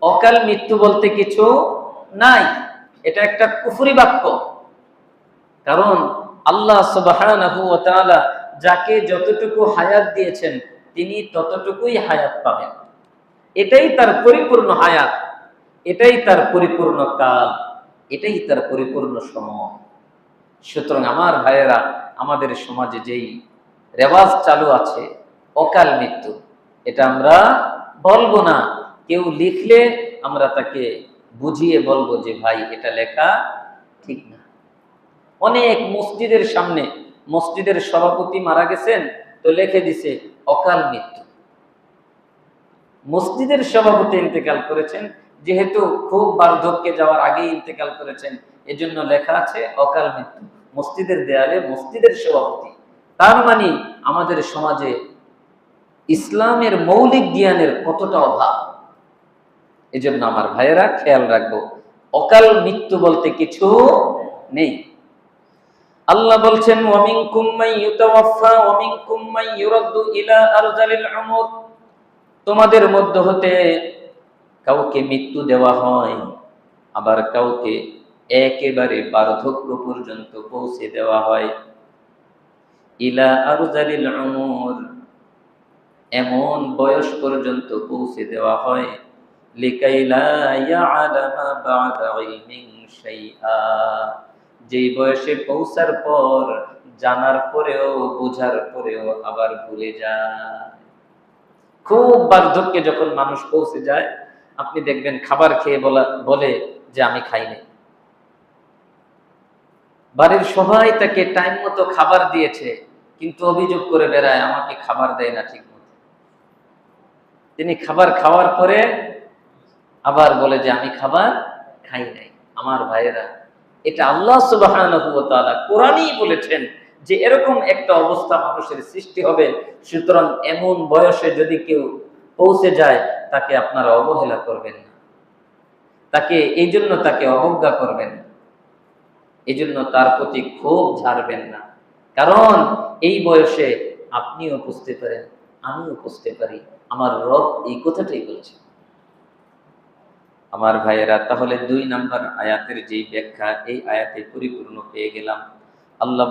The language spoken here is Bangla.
অকাল মৃত্যু বলতে কিছু নাই। এটা একটা কুফরি বাক্য। কারণ আল্লাহ ওয়া যাকে যতটুকু হায়াত দিয়েছেন, তিনি ততটুকুই হায়াত পাবেন। এটাই তার পরিপূর্ণ হায়াত। এটাই তার পরিপূর্ণ কাল। এটাই তার পরিপূর্ণ সময়। সুতরাং আমার ভাইয়েরা, আমাদের সমাজে যেই রেওয়াজ চালু আছে, অকাল মৃত্যু, এটা আমরা বলব না। কেউ লিখলে আমরা তাকে বুঝিয়ে বলব যে, ভাই, এটা লেখা ঠিক না। অনেক মসজিদের সামনে, মসজিদের সভাপতি মারা গেছেন, তো লেখে দিছে, অকাল মৃত্যু। মসজিদের সভাপতি ইন্তেকাল করেছেন, যেহেতু খুব বার্ধক্যে যাওয়ার আগেই ইন্তেকাল করেছেন, এজন্য লেখা আছে, অকাল মৃত্যু। মসজিদের দেয়ালে মসজিদের সভাপতি। তার মানে আমাদের সমাজে ইসলামের মৌলিক জ্ঞানের কতটা অভাব? এজন্য আমার ভাইয়েরা খেয়াল রাখব, অকাল মৃত্যু বলতে কিছু নেই। আল্লাহ বলছেন, ওয়ামিনকুম মান ইউতাওয়াফা মান ইউরাদ্দু ইলা আরজালিল উমর। তোমাদের মধ্য হতে কাউকে মৃত্যু দেওয়া হয়, আবার কাউকে একেবারে বার্ধক্য পর্যন্ত পৌঁছে দেওয়া হয়। ইলা আরজালিল উমর, এমন বয়স পর্যন্ত পৌঁছে দেওয়া হয় যেই বয়সে পৌঁছার পর, জানার পরেও, বোঝার পরেও আবার ভুলে যায়। খুব বার্ধক্যে যখন মানুষ পৌঁছে যায়, আপনি দেখবেন খাবার খেয়ে বলা, বলে যে আমি খাই নাই। বাড়ির সবাই তাকে টাইম মতো খাবার দিয়েছে, কিন্তু অভিযোগ করে বেড়ায়, আমাকে খাবার দেয় না ঠিক মতো তিনি খাবার খাওয়ার পরে আবার বলে যে, আমি খাবার খাই নাই। আমার ভাইয়েরা, এটা আল্লাহ সুবহানাহু কোরআনই বলেছেন যে, এরকম একটা অবস্থা মানুষের সৃষ্টি হবে। সুতরাং এমন বয়সে যদি কেউ পৌঁছে যায়, তাকে আপনারা অবহেলা করবেন না। তাকে, এই জন্য তাকে অবজ্ঞা করবেন না। এই জন্য তার প্রতি ক্ষোভ ঝাড়বেন না। কারণ, এই বয়সে আপনিও বুঝতে পারেন, আমিও বুঝতে পারি। আমার রব এই কথাটাই বলছে আমার ভাইয়েরা তাহলে দুই নাম্বার আয়াতের যেই ব্যাখ্যা এই আয়াতে পরিপূর্ণ পেয়ে গেলাম। আল্লাহ